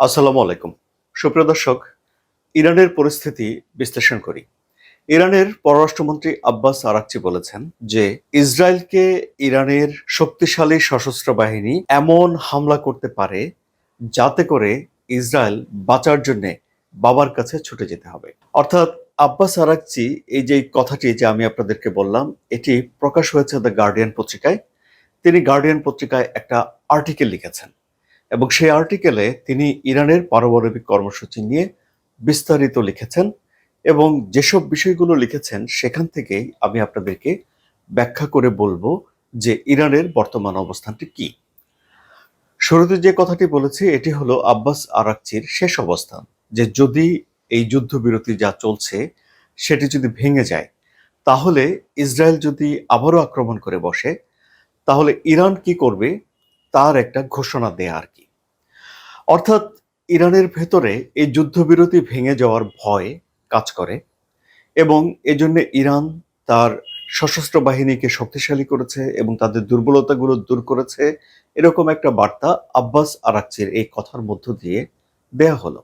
আসসালামু আলাইকুম। সুপ্রিয় দর্শক, ইরানের পরিস্থিতি বিশ্লেষণ করি। ইরানের পররাষ্ট্রমন্ত্রী আব্বাস আরাকচি বলেছেন যে, ইসরায়েলকে ইরানের শক্তিশালী সশস্ত্র বাহিনী এমন হামলা করতে পারে যাতে করে ইসরায়েল বাঁচার জন্য বাবার কাছে ছুটে যেতে হবে। অর্থাৎ আব্বাস আরাকচি এই যে কথাটি যে আমি আপনাদেরকে বললাম, এটি প্রকাশ হয়েছে দ্য গার্ডিয়ান পত্রিকায়। তিনি গার্ডিয়ান পত্রিকায় একটা আর্টিকেল লিখেছেন। এবং সেই আর্টিকেলে তিনি ইরানের পারমাণবিক কর্মসূচি নিয়ে বিস্তারিত লিখেছেন এবং যেসব বিষয়গুলো লিখেছেন সেখান থেকেই আমি আপনাদেরকে ব্যাখ্যা করে বলব যে ইরানের বর্তমান অবস্থানটি কি। শুরুতে যে কথাটি বলেছি, এটি হলো আব্বাস আরাকচির শেষ অবস্থান, যে যদি এই যুদ্ধবিরতি যা চলছে সেটি যদি ভেঙে যায়, তাহলে ইসরায়েল যদি আবারও আক্রমণ করে বসে, তাহলে ইরান কি করবে? তার একটা ঘোষণা দেয়া আর কি। অর্থাৎ ইরানের ভেতরে এই যুদ্ধবিরতি ভেঙে যাওয়ার ভয় কাজ করে এবং এজন্য ইরান তার সশস্ত্র বাহিনীকে শক্তিশালী করেছে এবং তাদের দুর্বলতাগুলো দূর করেছে। এরকম একটা বার্তা আব্বাস আরাকচির এই কথার মধ্য দিয়ে দেয়া হলো।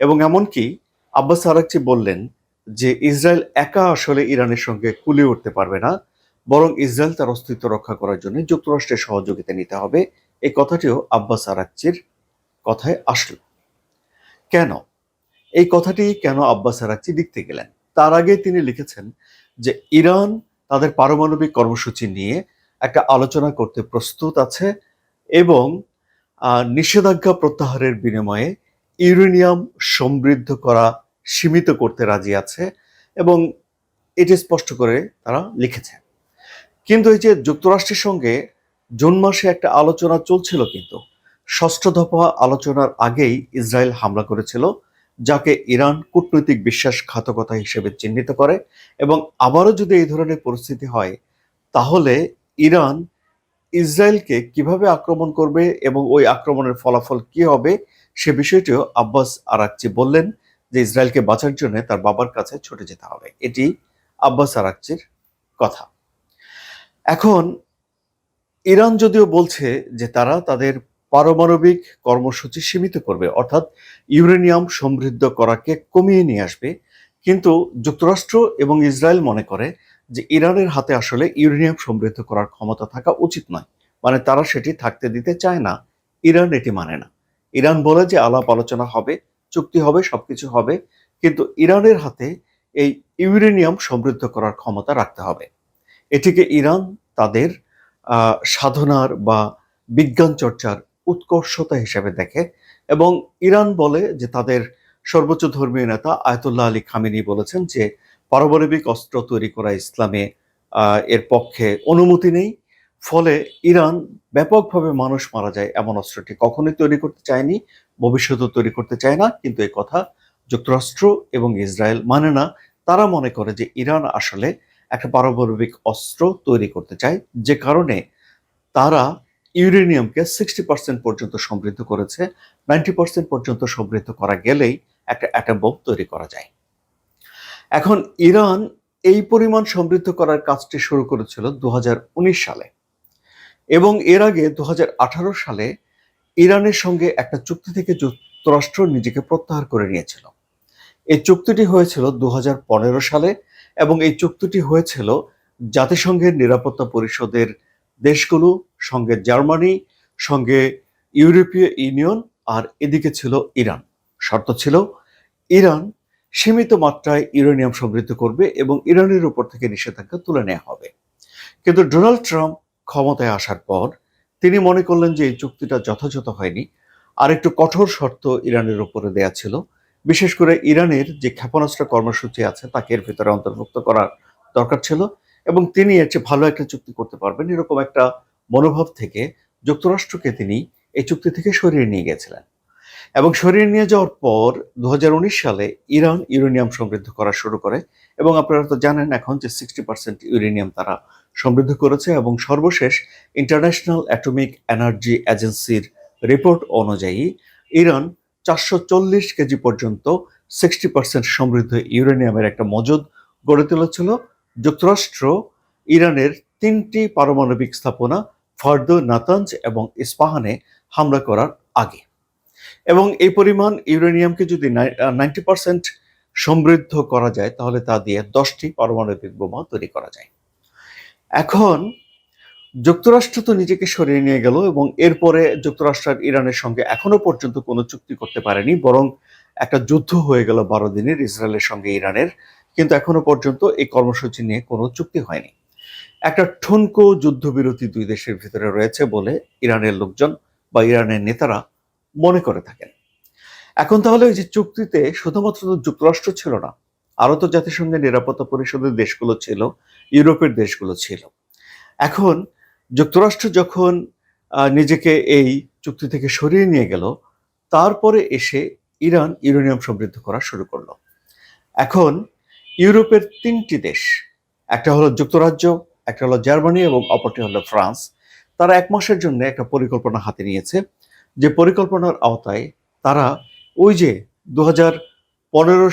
এবং এমনকি আব্বাস আরাকচি বললেন যে, ইসরায়েল একা আসলে ইরানের সঙ্গে কুলিয়ে উঠতে পারবে না, বরং ইসরায়েল তার অস্তিত্ব রক্ষা করার জন্য যুক্তরাষ্ট্রের সহযোগিতা নিতে হবে এই কথাটিও আব্বাস আরাকচির কথায় আসলো। কেন? এই কথাটি কেন আব্বাস আরাকচি লিখতে গেলেন? তার আগে তিনি লিখেছেন যে, ইরান তাদের পারমাণবিক কর্মসূচি নিয়ে একটা আলোচনা করতে প্রস্তুত আছে এবং নিষেধাজ্ঞা প্রত্যাহারের বিনিময়ে ইউরেনিয়াম সমৃদ্ধ করা সীমিত করতে রাজি আছে এবং এটি স্পষ্ট করে তারা লিখেছে। কিন্তু এই যে যুক্তরাষ্ট্রের সঙ্গে জুন মাসে একটা আলোচনা চলছিল কিন্তু। ষষ্ঠ দফা আলোচনার আগেই ইসরায়েল হামলা করেছিল, যাকে ইরান কূটনৈতিক বিশ্বাসঘাতকতা হিসেবে চিহ্নিত করে এবং আবারও যদি এই ধরনের পরিস্থিতি হয়, তাহলে ইরান ইসরায়েলকে কীভাবে আক্রমণ করবে এবং ওই আক্রমণের ফলাফল কি হবে, সে বিষয়টিও আব্বাস আরাকচি বললেন যে ইসরায়েলকে বাঁচার জন্য তার বাবার কাছে ছুটে যেতে হবে। এটি আব্বাস আরাকচির কথা। এখন ইরান যদিও বলছে যে তারা তাদের পারমাণবিক কর্মসূচি সীমিত করবে, অর্থাৎ ইউরেনিয়াম সমৃদ্ধ করাকে কমিয়ে নিয়ে আসবে, কিন্তু যুক্তরাষ্ট্র এবং ইসরায়েল মনে করে যে ইরানের হাতে আসলে ইউরেনিয়াম সমৃদ্ধ করার ক্ষমতা থাকা উচিত নয়। মানে তারা সেটি থাকতে দিতে চায় না, ইরান এটি মানে না। ইরান বলে যে আলাপ আলোচনা হবে, চুক্তি হবে, সবকিছু হবে, কিন্তু ইরানের হাতে এই ইউরেনিয়াম সমৃদ্ধ করার ক্ষমতা রাখতে হবে। এটিকে ইরান তাদের সাধনার বা বিজ্ঞান চর্চার উৎকর্ষতা হিসেবে দেখে এবং ইরান বলে যে তাদের সর্বোচ্চ ধর্মীয় নেতা আয়তুল্লাহ আলী খামিনি বলেছেন যে পারমাণবিক অস্ত্র তৈরি করা ইসলামে এর পক্ষে অনুমতি নেই। ফলে ইরান ব্যাপকভাবে মানুষ মারা যায় এমন অস্ত্রটি কখনোই তৈরি করতে চায়নি, ভবিষ্যতেও তৈরি করতে চায় না। কিন্তু এই কথা যুক্তরাষ্ট্র এবং ইসরায়েল মানে না। তারা মনে করে যে ইরান আসলে একটা পারমাণবিক অস্ত্র তৈরি করতে চায়, যে কারণে তারা ইউরেনিয়ামকে সিক্সটি পার্সেন্ট পর্যন্ত সমৃদ্ধ করেছে। নাইনটি পার্সেন্ট পর্যন্ত সমৃদ্ধ করা গেলেই একটা অ্যাটম বোম তৈরি করা যায়। এখন ইরান এই পরিমাণ সমৃদ্ধ করার কাজটি শুরু করেছিল দু হাজার উনিশ সালে এবং এর আগে দু হাজার আঠারো সালে ইরানের সঙ্গে একটা চুক্তি থেকে যুক্তরাষ্ট্র নিজেকে প্রত্যাহার করে নিয়েছিল। এই চুক্তিটি হয়েছিল দু হাজার পনেরো সালে এবং এই চুক্তিটি হয়েছিল জাতিসংঘের নিরাপত্তা পরিষদের দেশগুলো, সঙ্গে জার্মানি, সঙ্গে ইউরোপীয় ইউনিয়ন, আর এদিকে ছিল ইরান। শর্ত ছিল, ইরান সীমিত মাত্রায় ইউরেনিয়াম সমৃদ্ধ করবে এবং ইরানের উপর থেকে নিষেধাজ্ঞা তুলে নেওয়া হবে। কিন্তু ডোনাল্ড ট্রাম্প ক্ষমতায় আসার পর তিনি মনে করলেন যে এই চুক্তিটা যথাযথ হয়নি। আর একটু কঠোর শর্ত ইরানের উপরে দেয়া ছিল বিশেষ করে ইরানের যে ক্ষেপণাস্ত্র কর্মসূচি আছে, তাকে এর ভিতরে অন্তর্ভুক্ত করার দরকার ছিল এবং তিনি এর চেয়ে ভালো একটা চুক্তি করতে পারবেন এরকম একটা মনোভাব থেকে যুক্তরাষ্ট্রকে তিনি এই চুক্তি থেকে সরিয়ে নিয়ে গেছিলেন। এবং সরিয়ে নিয়ে যাওয়ার পর দু হাজার উনিশ সালে ইরান ইউরেনিয়াম সমৃদ্ধ করা শুরু করে এবং আপনারা তো জানেন এখন যে সিক্সটি পার্সেন্ট ইউরেনিয়াম তারা সমৃদ্ধ করেছে এবং সর্বশেষ ইন্টারন্যাশনাল অ্যাটমিক এনার্জি এজেন্সির রিপোর্ট অনুযায়ী ইরান চারশো চল্লিশ কেজি পর্যন্ত সিক্সটি পার্সেন্ট সমৃদ্ধ ইউরেনিয়ামের একটা মজুদ গড়ে তুলেছিল। যুক্তরাষ্ট্র ইরানের তিনটি পারমাণবিক স্থাপনা ফার্দ, নাতাঞ্জ এবং ইস্পাহানে হামলা করার আগে। এবং এই পরিমাণ ইউরেনিয়ামকে যদি নাইনটি পার্সেন্ট সমৃদ্ধ করা যায়, তাহলে তা দিয়ে দশটি পারমাণবিক বোমা তৈরি করা যায়। এখন যুক্তরাষ্ট্র তো নিজেকে সরিয়ে নিয়ে গেল এবং এরপরে যুক্তরাষ্ট্র আর ইরানের সঙ্গে এখনও পর্যন্ত কোনো চুক্তি করতে পারেনি, বরং একটা যুদ্ধ হয়ে গেল বারো দিনের ইসরায়েলের সঙ্গে ইরানের, কিন্তু এখনও পর্যন্ত এই কর্মসূচি নিয়ে কোনো চুক্তি হয়নি। একটা ঠুনকো যুদ্ধবিরতি দুই দেশের ভিতরে রয়েছে বলে ইরানের লোকজন বা ইরানের নেতারা মনে করে থাকেন। এখন তাহলে ওই যে চুক্তিতে শুধুমাত্র তো যুক্তরাষ্ট্র ছিল না, আরও তো জাতিসংঘের নিরাপত্তা পরিষদের দেশগুলো ছিল, ইউরোপের দেশগুলো ছিল। এখন যুক্তরাষ্ট্র যখন নিজেকে এই চুক্তি থেকে সরিয়ে নিয়ে গেল, তারপরে এসে ইরান ইউরেনিয়াম সমৃদ্ধ করা শুরু করল। এখন ইউরোপের তিনটি দেশ, একটা হলো যুক্তরাজ্য, একটা হলো জার্মানি এবং অপরটি হলো ফ্রান্স, তারা এক মাসের জন্য একটা পরিকল্পনা হাতে নিয়েছে। যে পরিকল্পনার আওতায় তারা ওই যে দু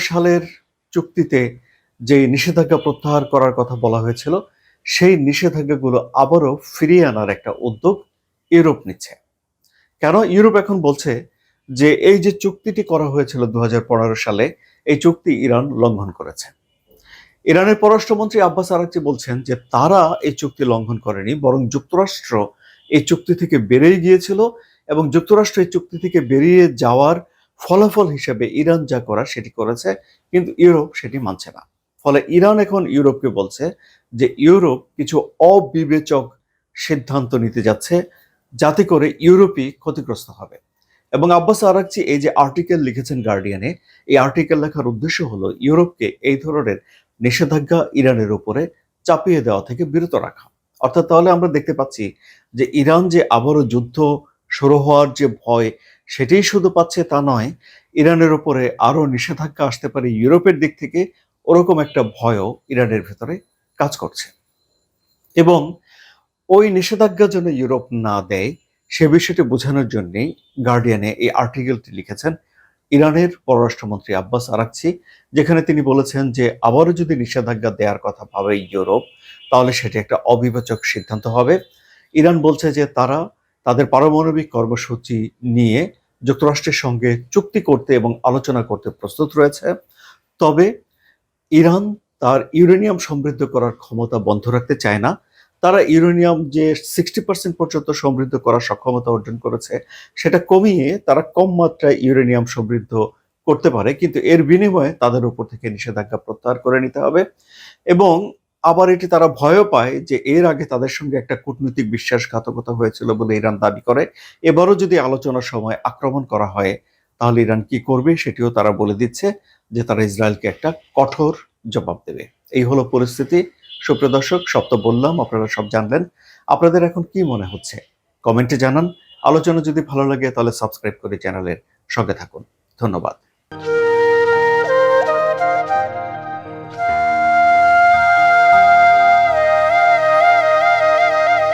সালের চুক্তিতে যে নিষেধাজ্ঞা প্রত্যাহার করার কথা বলা হয়েছিল সেই নিষেধাজ্ঞাগুলো আবারও ফিরিয়ে আনার একটা উদ্যোগ ইউরোপ নিচ্ছে। কেন? ইউরোপ এখন বলছে যে এই যে চুক্তিটি করা হয়েছিল দু হাজার পনেরো সালে, এই চুক্তি ইরান লঙ্ঘন করেছে। ইরানের পররাষ্ট্রমন্ত্রী আব্বাস আরাকচি বলছেন যে তারা এই চুক্তি লঙ্ঘন করেনি, বরং যুক্তরাষ্ট্র এই চুক্তি থেকে বেরিয়ে গিয়েছিল এবং যুক্তরাষ্ট্র এই চুক্তি থেকে বেরিয়ে যাওয়ার ফলাফল হিসেবে ইরান যা করা সেটি করেছে, কিন্তু ইউরোপ সেটি মানছে না। ফলে ইরান এখন ইউরোপকে বলছে যে ইউরোপ কিছু অবিবেচক সিদ্ধান্ত নিতে যাচ্ছে যাতে করে ইউরোপই ক্ষতিগ্রস্ত হবে। এবং আব্বাস আরাকচি এই যে আর্টিকেল লিখেছেন গার্ডিয়ানে, এই আর্টিকেল লেখার উদ্দেশ্য হলো ইউরোপকে এই ধরনের নিষেধাজ্ঞা ইরানের উপরে চাপিয়ে দেওয়া থেকে বিরত রাখা। অর্থাৎ তাহলে আমরা দেখতে পাচ্ছি যে ইরান যে আবারও যুদ্ধ শুরু হওয়ার যে ভয় সেটাই শুধু পাচ্ছে তা নয়, ইরানের উপরে আরও নিষেধাজ্ঞা আসতে পারে ইউরোপের দিক থেকে ওরকম একটা ভয়ও ইরানের ভেতরে কাজ করছে। এবং ওই নিষেধাজ্ঞা যেন ইউরোপ না দেয়, সে বিষয়টি বোঝানোর জন্যেই গার্ডিয়ানে এই আর্টিকেলটি লিখেছেন ইরানের পররাষ্ট্রমন্ত্রী আব্বাস আরাকচি, যেখানে তিনি বলেছেন যে, আবারও যদি নিষেধাজ্ঞা দেওয়ার কথা ভাবে ইউরোপ, তাহলে সেটি একটা অবিবেচক সিদ্ধান্ত হবে। ইরান বলছে যে, তারা তাদের পারমাণবিক কর্মসূচি নিয়ে যুক্তরাষ্ট্রের সঙ্গে চুক্তি করতে এবং আলোচনা করতে প্রস্তুত রয়েছে। তবে ইরান তার ইউরেনিয়াম সমৃদ্ধ করার ক্ষমতা বন্ধ রাখতে চায় না। তারা ইউরেনিয়াম যে সিক্সটি পার্সেন্ট পর্যন্ত সমৃদ্ধ করার সক্ষমতা অর্জন করেছে, সেটা কমিয়ে তারা কম মাত্রায় ইউরেনিয়াম সমৃদ্ধ করতে পারে, কিন্তু এর বিনিময়ে তাদের উপর থেকে নিষেধাজ্ঞা প্রত্যাহার করে নিতে হবে। এবং আবার এটি তারা ভয়ও পায় যে এর আগে তাদের সঙ্গে একটা কূটনৈতিক বিশ্বাসঘাতকতা হয়েছিল বলে ইরান দাবি করে। এবারও যদি আলোচনার সময় আক্রমণ করা হয়, তাহলে ইরান কি করবে সেটিও তারা বলে দিচ্ছে। যে তারা ইসরায়েলকে একটা কঠোর জবাব দেবে। এই হলো পরিস্থিতি। সুপ্রিয় দর্শক, সব তো বললাম, আপনারা সব জানলেন। আপনাদের এখন কি মনে হচ্ছে? কমেন্টে জানান। আলোচনা যদি ভালো লাগে তাহলে সাবস্ক্রাইব করে চ্যানেলের সঙ্গে থাকুন। ধন্যবাদ।